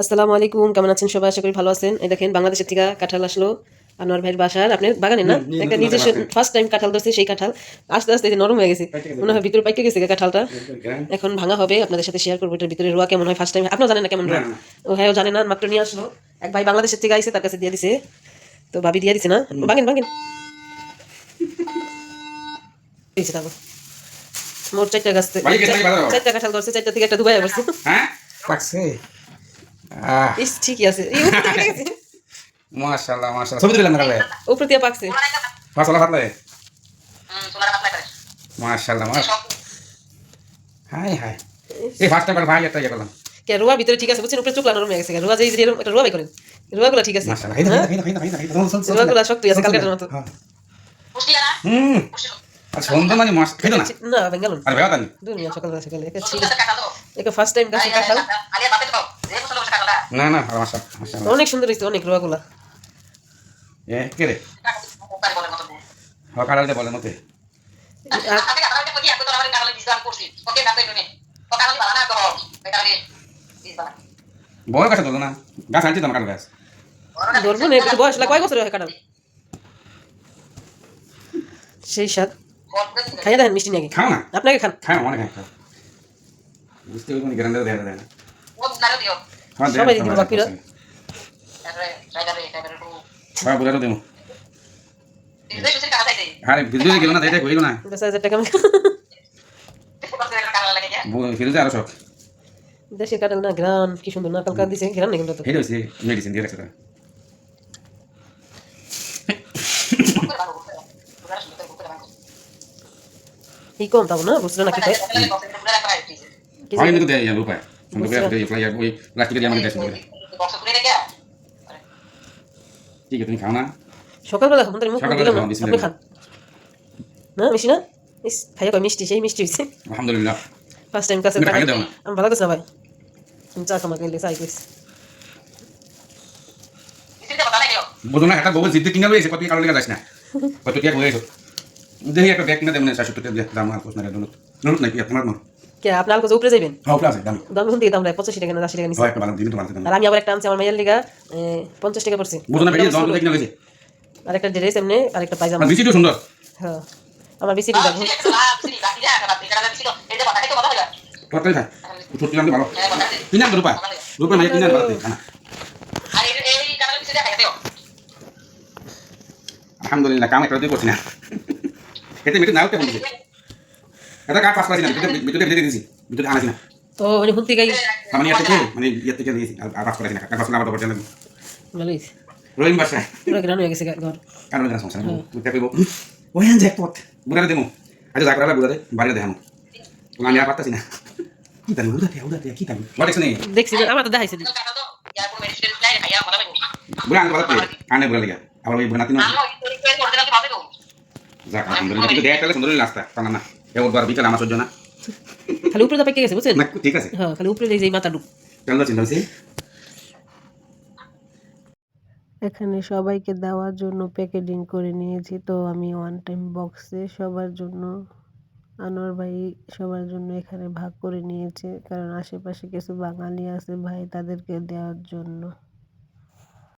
আসসালামু আলাইকুম কেমন আছেন সবাই? আশা করি ভালো আছেন। এই দেখেন বাংলাদেশের থেকে কাঁঠাল আসলো আনোয়ার ভাইয়ের বাসার। আপনার বাগানে না? একটা নিজস্ব ফার্স্ট টাইম কাঁঠাল ধরছে সেই কাঁঠাল আস্তে আস্তে নরম হয়ে গেছে। মনে হয় ভিতরে পাইকে গেছে কাঁঠালটা। এখন ভাঙা হবে আপনাদের সাথে শেয়ার করব এটার ভিতরে রোয়া কেমন হয় ফার্স্ট টাইম আপনারা জানেন না কেমন রোয়া। ও হ্যাঁ ও জানে না মাত্র নিয়ে আসলো। এক ভাই বাংলাদেশের থেকে আইসে তার কাছে দিয়ে দিছে। তো ভাবি দিয়ে দিছে না? বাগেন বাগেন। দিয়েছে তারপর মোট চারটা গাছ। চারটা কাঁঠাল ধরছে চারটা থেকে একটা দুবাই আসছে হ্যাঁ? ইস ঠিকই আছে মাশাআল্লাহ মাশাআল্লাহ ছবি কালে উপরে দিয়ে পাকছে মাশাআল্লাহ মাশ হাই হাই এই ফার্স্ট টাইম ভাই একটা ইয়ে করলাম কে রোয়ার ভিতরে ঠিক আছে বুঝছেন উপরে চোখ লাগানো হয়ে গেছে রোয়া যে যে একটা রোয়া বাই করেন রোয়াগুলো ঠিক আছে মাশাআল্লাহ হ্যাঁ? রোয়াগুলো শক্তই আছে কালকের মতো হ্যাঁ। হুম মানে না না আর দুনিয়া সকালে ছিল একে ফার্স্ট টাইম গাছে কাঁঠাল না না অনেক সুন্দর হয়েছে অনেক রোয়াগুলা। এ কে রে? হকার আলতে বলে মতে। বড় গাছ তো না? গাছ আনছি তো আমার গাছ। ধরবো না বয়স লাগে কয় বছর হয় কাঁঠাল? সেই স্বাদ। দেখেন মিষ্টি নাকি? খাও না। আপনাকে খান। খাও অনেক খাও। বুঝতে পারব গ্যারান্টি দেয় দেয় না। সবাই দিদি বাকিরা। হ্যাঁ বুঝারও দেবো আরে ফিরুজে গেল না। তাই হইল না দশ হাজার টাকা আমি ফিরুজে আরও শখ দেশের কাঁঠাল না গ্রান কি সুন্দর না কালকা দিছে। গ্রান নেই কিন্তু তো হেড হয়েছে মেডিসিন দিয়ে রাখছে এই কম তাও না বুঝলো না কি হয় জানি? কিন্তু দেয় ইয়ার উপায়। ঠিক আছে তুমি খাও না সকালবেলা খাব মুখ আপনি। খান না না ইস কয় মিষ্টি সেই মিষ্টি হয়েছে আলহামদুলিল্লাহ ফার্স্ট টাইম কাছে তুমি খাইয়ে দাও না। আমি ভালো করছি না ভাই তুমি চা খামা গেলে চাই কইছি বুঝো না একটা বউ জিদ্দি কিনে লইছে কত কারও লেগে যাস না কত টিয়া হয়ে দেখি একটা ব্যাগ দেবেন দাম আর নাকি মন কে আপনি আলকো উপরে যাবেন হ্যাঁ দাম। দাম কোন থেকে দাম রায় পঁচাশি টাকা না আশি টাকা নিচ্ছে হয় একটা ভালো দিন তো ভালো আর আমি আবার একটা আনছি আমার মাইয়ার লিগা এ, পঞ্চাশ টাকা পড়ছে। বুঝো না বেরিয়ে দাম কিনে লইছে আর একটা ড্রেস এমনি আর একটা পায়জামা আর সুন্দর। হ্যাঁ আমার বেশি দিন টোটাল খায় ছোট দাম ভালো। তিন আম রূপা। রূপা মানে তিন ভালো আলহামদুলিল্লাহ কাম একটা করছি না। এতে মিটে নাও কেমন দিছে। এটা কাঠ পাস পাচ্ছি না ভিতরে ভিতরে ভিতরে দিয়েছি। ভিতরে আনাছি না। তো মানে হুন থেকে মানে থেকে মানে ইয়ার থেকে দিয়েছি আর পাস করাছি না। কাঠ পাস না আমার তো পড়ছে না ভালো হয়েছে। রহিম বাসায় পুরো গ্রান হয়ে গেছে ঘর। কারণ জানা সমস্যা নেই বুঝতে পারব ওই আন জ্যাকপট। বুড়ারে দেবো। আচ্ছা যা করালে বুড়ারে বাড়িতে দেখানো। আমি আর পারতাছি না। কি তাই উড়াতে উড়াতে কি তাই ওয়াট নেই। দেখছি আমার তো দেখাইছে বুড়া আনতে পারতে কানে বুড়া লেগে। আবার ওই বুড়া নাতি না যাক আলহামদুলিল্লাহ কিন্তু দেখাটা সুন্দর রাস্তা। না এ ওর বার আমার সহ্য না। খালি উপরে দাপে গেছে বুঝছেন? না ঠিক আছে হ্যাঁ খালি উপরে এই যে মাথা ডুব চলো চিন্তা হয়েছে এখানে সবাইকে দেওয়ার জন্য প্যাকেটিং করে নিয়েছি তো আমি ওয়ান টাইম বক্সে সবার জন্য আনোয়ার ভাই সবার জন্য এখানে ভাগ করে নিয়েছে কারণ আশেপাশে কিছু বাঙালি আছে ভাই তাদেরকে দেওয়ার জন্য।